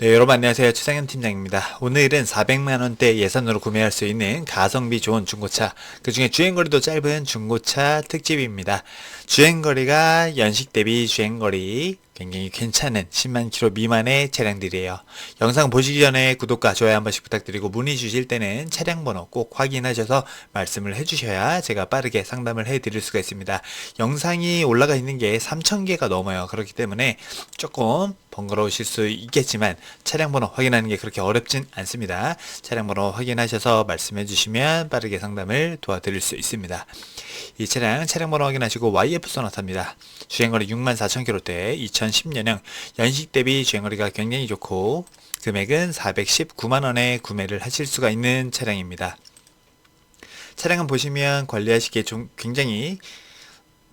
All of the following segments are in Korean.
네, 여러분 안녕하세요. 최상현 팀장입니다. 오늘은 400만 원대 예산으로 구매할 수 있는 가성비 좋은 중고차, 그 중에 주행거리도 짧은 중고차 특집입니다. 주행거리가 연식 대비 주행거리 굉장히 괜찮은 10만 킬로 미만의 차량들이에요. 영상 보시기 전에 구독과 좋아요 한 번씩 부탁드리고 문의 주실 때는 차량 번호 꼭 확인하셔서 말씀을 해주셔야 제가 빠르게 상담을 해드릴 수가 있습니다. 영상이 올라가 있는 게 3,000개가 넘어요. 그렇기 때문에 조금 번거로우실 수 있겠지만 차량 번호 확인하는 게 그렇게 어렵진 않습니다. 차량 번호 확인하셔서 말씀해 주시면 빠르게 상담을 도와드릴 수 있습니다. 이 차량 차량 번호 확인하시고 YF 소나타입니다. 주행거리 64,000km대 2010년형 연식 대비 주행거리가 굉장히 좋고 금액은 419만원에 구매를 하실 수가 있는 차량입니다. 차량은 보시면 관리하시기에 좀 굉장히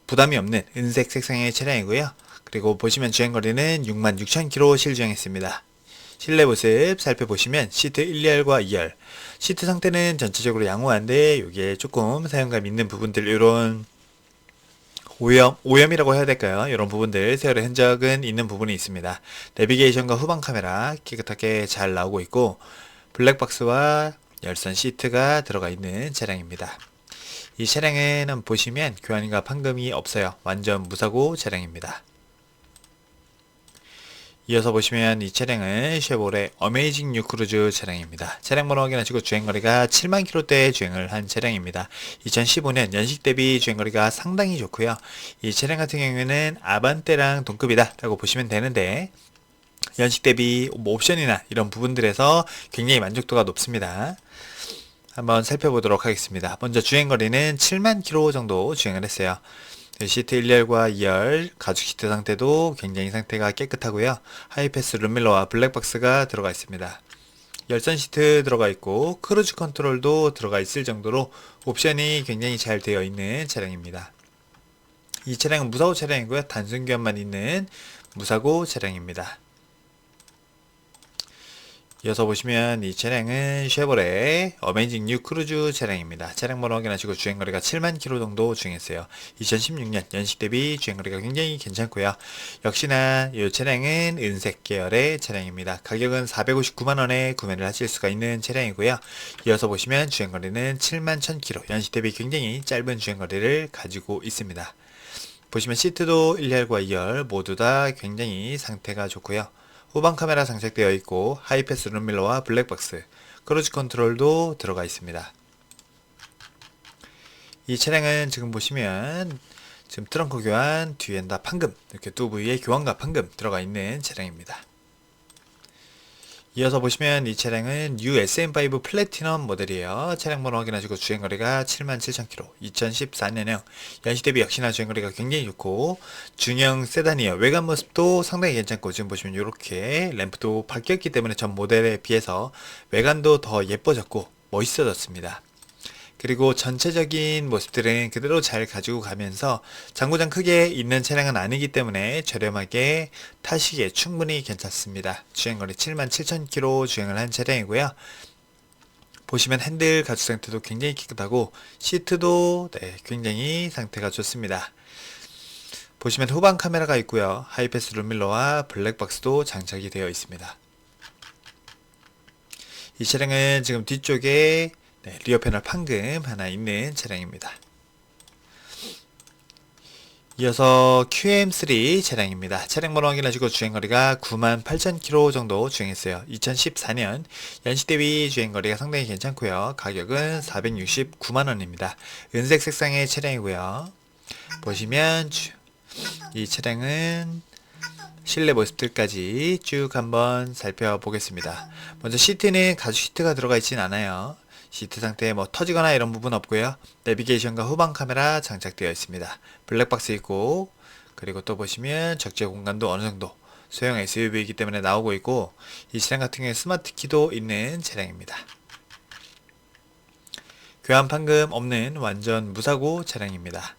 부담이 없는 은색 색상의 차량이고요. 그리고 보시면 주행거리는 66,000km 실주행했습니다. 실내 모습 살펴보시면 시트 1열과 2열 시트 상태는 전체적으로 양호한데 이게 조금 사용감 있는 부분들 이런 오염, 오염이라고 해야 될까요? 이런 부분들 세월의 흔적은 있는 부분이 있습니다. 내비게이션과 후방 카메라 깨끗하게 잘 나오고 있고 블랙박스와 열선 시트가 들어가 있는 차량입니다. 이 차량에는 보시면 교환인가 판금이 없어요. 완전 무사고 차량입니다. 이어서 보시면 이 차량은 쉐보레 어메이징 뉴 크루즈 차량입니다. 차량 번호 확인하시고 주행거리가 7만 킬로대 주행을 한 차량입니다. 2015년 연식 대비 주행거리가 상당히 좋고요. 이 차량 같은 경우에는 아반떼랑 동급이다 라고 보시면 되는데 연식 대비 뭐 옵션이나 이런 부분들에서 굉장히 만족도가 높습니다. 한번 살펴보도록 하겠습니다. 먼저 주행거리는 7만 킬로 정도 주행을 했어요. 네, 시트 1열과 2열 가죽 시트 상태도 굉장히 상태가 깨끗하고요. 하이패스 룸밀러와 블랙박스가 들어가 있습니다. 열선 시트 들어가 있고 크루즈 컨트롤도 들어가 있을 정도로 옵션이 굉장히 잘 되어 있는 차량입니다. 이 차량은 무사고 차량이고요. 단순 교환만 있는 무사고 차량입니다. 이어서 보시면 이 차량은 쉐보레 어메이징 뉴 크루즈 차량입니다. 차량 번호 확인하시고 주행거리가 7만 킬로 정도 주행했어요. 2016년 연식 대비 주행거리가 굉장히 괜찮고요. 역시나 이 차량은 은색 계열의 차량입니다. 가격은 459만원에 구매를 하실 수가 있는 차량이고요. 이어서 보시면 주행거리는 7만 1000km 연식 대비 굉장히 짧은 주행거리를 가지고 있습니다. 보시면 시트도 1열과 2열 모두 다 굉장히 상태가 좋고요. 후방 카메라 장착되어 있고 하이패스 룸밀러와 블랙박스, 크루즈 컨트롤도 들어가 있습니다. 이 차량은 지금 보시면 지금 트렁크 교환, 뒤엔 다 판금, 이렇게 두 부위에 교환과 판금 들어가 있는 차량입니다. 이어서 보시면 이 차량은 USM5 플래티넘 모델이에요. 차량 번호 확인하시고 주행거리가 77,000km, 2014년형 연식 대비 역시나 주행거리가 굉장히 좋고 중형 세단이에요. 외관 모습도 상당히 괜찮고 지금 보시면 이렇게 램프도 바뀌었기 때문에 전 모델에 비해서 외관도 더 예뻐졌고 멋있어졌습니다. 그리고 전체적인 모습들은 그대로 잘 가지고 가면서 장고장 크게 있는 차량은 아니기 때문에 저렴하게 타시기에 충분히 괜찮습니다. 주행거리 77,000km 주행을 한 차량이고요. 보시면 핸들 가죽 상태도 굉장히 깨끗하고 시트도 네, 굉장히 상태가 좋습니다. 보시면 후방 카메라가 있고요. 하이패스 룸밀러와 블랙박스도 장착이 되어 있습니다. 이 차량은 지금 뒤쪽에 네, 리어 패널 판금 하나 있는 차량입니다. 이어서 QM3 차량입니다. 차량 번호 확인하시고 주행거리가 98,000km 정도 주행했어요. 2014년 연식 대비 주행거리가 상당히 괜찮고요. 가격은 469만원입니다. 은색 색상의 차량이고요. 보시면 이 차량은 실내 모습들까지 쭉 한번 살펴보겠습니다. 먼저 시트는 가죽 시트가 들어가 있진 않아요. 시트 상태에 뭐 터지거나 이런 부분 없고요. 내비게이션과 후방 카메라 장착되어 있습니다. 블랙박스 있고 그리고 또 보시면 적재 공간도 어느 정도 소형 SUV이기 때문에 나오고 있고 이 차량 같은 경우에 스마트 키도 있는 차량입니다. 교환 판금 없는 완전 무사고 차량입니다.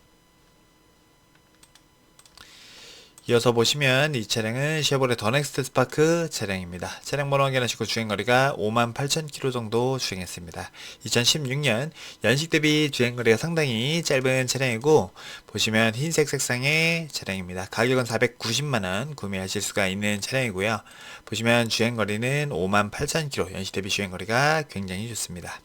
이어서 보시면 이 차량은 쉐보레 더넥스트 스파크 차량입니다. 차량 번호 확인하시고 주행거리가 5만 8천 킬로 정도 주행했습니다. 2016년 연식 대비 주행거리가 상당히 짧은 차량이고 보시면 흰색 색상의 차량입니다. 가격은 490만원 구매하실 수가 있는 차량이고요. 보시면 주행거리는 5만 8천 킬로 연식 대비 주행거리가 굉장히 좋습니다.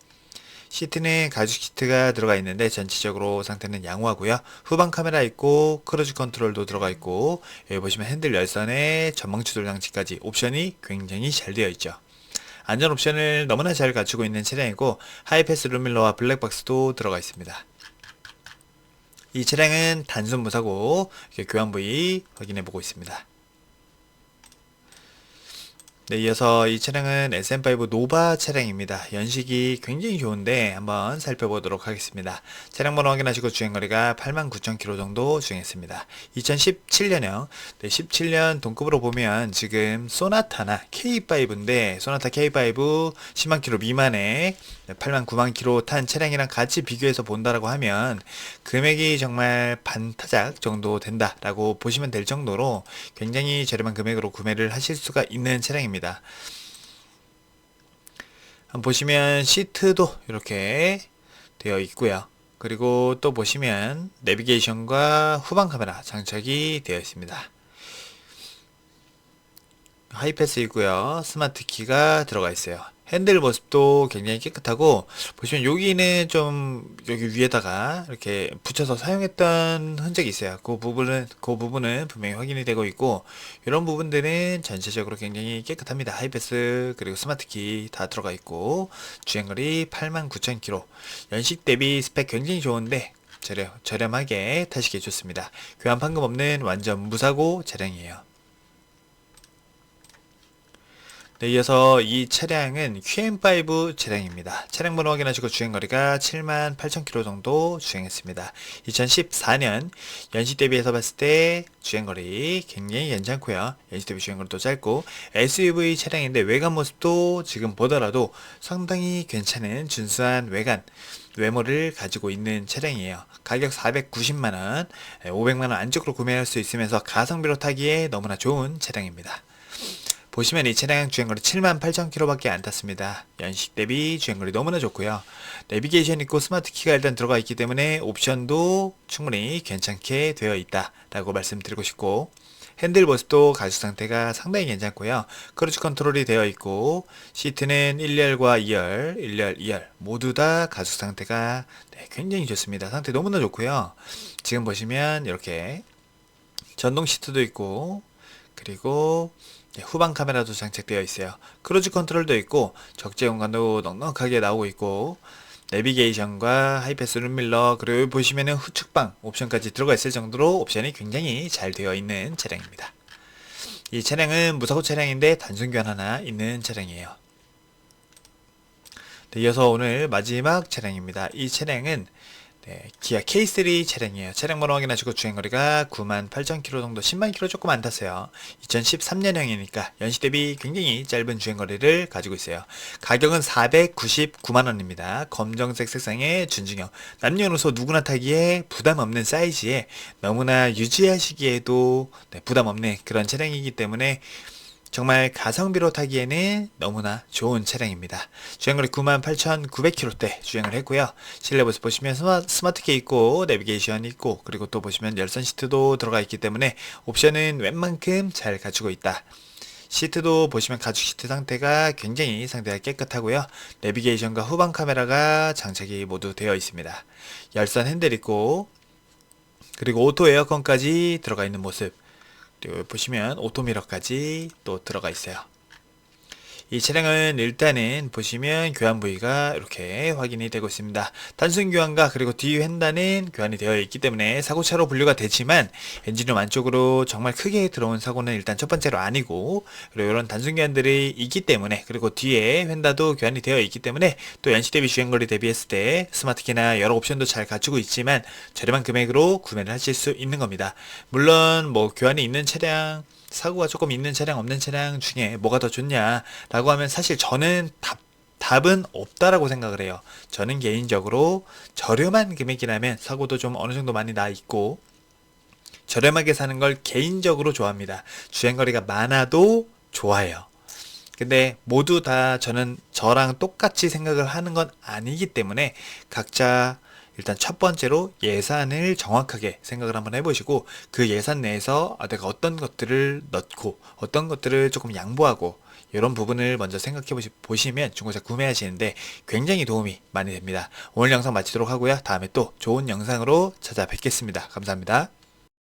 시트는 가죽 시트가 들어가 있는데 전체적으로 상태는 양호하고요. 후방 카메라 있고 크루즈 컨트롤도 들어가 있고 여기 보시면 핸들 열선에 전방 추돌 장치까지 옵션이 굉장히 잘 되어 있죠. 안전 옵션을 너무나 잘 갖추고 있는 차량이고 하이패스 룸밀러와 블랙박스도 들어가 있습니다. 이 차량은 단순 무사고 교환 부위 확인해 보고 있습니다. 네, 이어서 이 차량은 SM5 노바 차량입니다. 연식이 굉장히 좋은데 한번 살펴보도록 하겠습니다. 차량 번호 확인하시고 주행거리가 89,000km 정도 주행했습니다. 2017년형, 네, 17년 동급으로 보면 지금 소나타나 K5인데 소나타 K5 10만 킬로 미만에 8만 9만 킬로 탄 차량이랑 같이 비교해서 본다라고 하면 금액이 정말 반타작 정도 된다라고 보시면 될 정도로 굉장히 저렴한 금액으로 구매를 하실 수가 있는 차량입니다. 한번 보시면 시트도 이렇게 되어 있고요. 그리고 또 보시면 내비게이션과 후방 카메라 장착이 되어 있습니다. 하이패스 있고요. 스마트 키가 들어가 있어요. 핸들 모습도 굉장히 깨끗하고 보시면 여기는 좀 여기 위에다가 이렇게 붙여서 사용했던 흔적이 있어요. 그 부분은 그 부분은 분명히 확인이 되고 있고 이런 부분들은 전체적으로 굉장히 깨끗합니다. 하이패스 그리고 스마트 키 다 들어가 있고 주행거리 89,000km 연식 대비 스펙 굉장히 좋은데 저렴, 저렴하게 타시기 좋습니다. 교환 판금 없는 완전 무사고 차량이에요. 네, 이어서 이 차량은 QM5 차량입니다. 차량 번호 확인하시고 주행거리가 7만 8천 킬로 정도 주행했습니다. 2014년 연식 대비해서 봤을 때 주행거리 굉장히 괜찮고요. 연식 대비 주행거리도 짧고 SUV 차량인데 외관 모습도 지금 보더라도 상당히 괜찮은 준수한 외관 외모를 가지고 있는 차량이에요. 가격 490만원, 500만원 안쪽으로 구매할 수 있으면서 가성비로 타기에 너무나 좋은 차량입니다. 보시면 이 차량 주행거리 78,000km밖에 안 탔습니다. 연식 대비 주행거리 너무나 좋고요. 내비게이션 있고 스마트 키가 일단 들어가 있기 때문에 옵션도 충분히 괜찮게 되어 있다라고 말씀드리고 싶고 핸들 모습도 가죽 상태가 상당히 괜찮고요. 크루즈 컨트롤이 되어 있고 시트는 1열과 2열, 1열, 2열 모두 다 가죽 상태가 네, 굉장히 좋습니다. 상태 너무나 좋고요. 지금 보시면 이렇게 전동 시트도 있고 그리고 네, 후방 카메라도 장착되어 있어요. 크루즈 컨트롤도 있고 적재 공간도 넉넉하게 나오고 있고 내비게이션과 하이패스 룸밀러 그리고 보시면은 후측방 옵션까지 들어가 있을 정도로 옵션이 굉장히 잘 되어 있는 차량입니다. 이 차량은 무사고 차량인데 단순 교환 하나 있는 차량이에요. 네, 이어서 오늘 마지막 차량입니다. 이 차량은 네, 기아 K3 차량이에요. 차량 번호 확인하시고 주행거리가 9만 8천 킬로 정도, 10만 킬로 조금 안 탔어요. 2013년형이니까 연식 대비 굉장히 짧은 주행거리를 가지고 있어요. 가격은 499만 원입니다. 검정색 색상의 준중형. 남녀노소 누구나 타기에 부담 없는 사이즈에 너무나 유지하시기에도 네, 부담 없는 그런 차량이기 때문에 정말 가성비로 타기에는 너무나 좋은 차량입니다. 주행거리 98,900km대 주행을 했고요. 실내 모습 보시면 스마 트 키 있고 내비게이션 있고 그리고 또 보시면 열선 시트도 들어가 있기 때문에 옵션은 웬만큼 잘 갖추고 있다. 시트도 보시면 가죽 시트 상태가 굉장히 상태가 깨끗하고요. 내비게이션과 후방 카메라가 장착이 모두 되어 있습니다. 열선 핸들 있고 그리고 오토 에어컨까지 들어가 있는 모습 그리고 보시면 오토미러까지 또 들어가 있어요. 이 차량은 일단은 보시면 교환 부위가 이렇게 확인이 되고 있습니다. 단순 교환과 그리고 뒤 횡단은 교환이 되어 있기 때문에 사고차로 분류가 되지만 엔진룸 안쪽으로 정말 크게 들어온 사고는 일단 첫 번째로 아니고 그리고 이런 단순 교환들이 있기 때문에 그리고 뒤에 횡단도 교환이 되어 있기 때문에 또 연식 대비 주행거리 대비했을 때 스마트키나 여러 옵션도 잘 갖추고 있지만 저렴한 금액으로 구매를 하실 수 있는 겁니다. 물론 뭐 교환이 있는 차량 사고가 조금 있는 차량 없는 차량 중에 뭐가 더 좋냐라고 하면 사실 저는 답 답은 없다라고 생각을 해요. 저는 개인적으로 저렴한 금액이라면 사고도 좀 어느 정도 많이 나 있고 저렴하게 사는 걸 개인적으로 좋아합니다. 주행거리가 많아도 좋아요. 근데 모두 다 저는 저랑 똑같이 생각을 하는 건 아니기 때문에 각자 일단 첫 번째로 예산을 정확하게 생각을 한번 해보시고 그 예산 내에서 아, 내가 어떤 것들을 넣고 어떤 것들을 조금 양보하고 이런 부분을 먼저 생각해 보시, 보시면 중고차 구매하시는데 굉장히 도움이 많이 됩니다. 오늘 영상 마치도록 하고요. 다음에 또 좋은 영상으로 찾아뵙겠습니다. 감사합니다.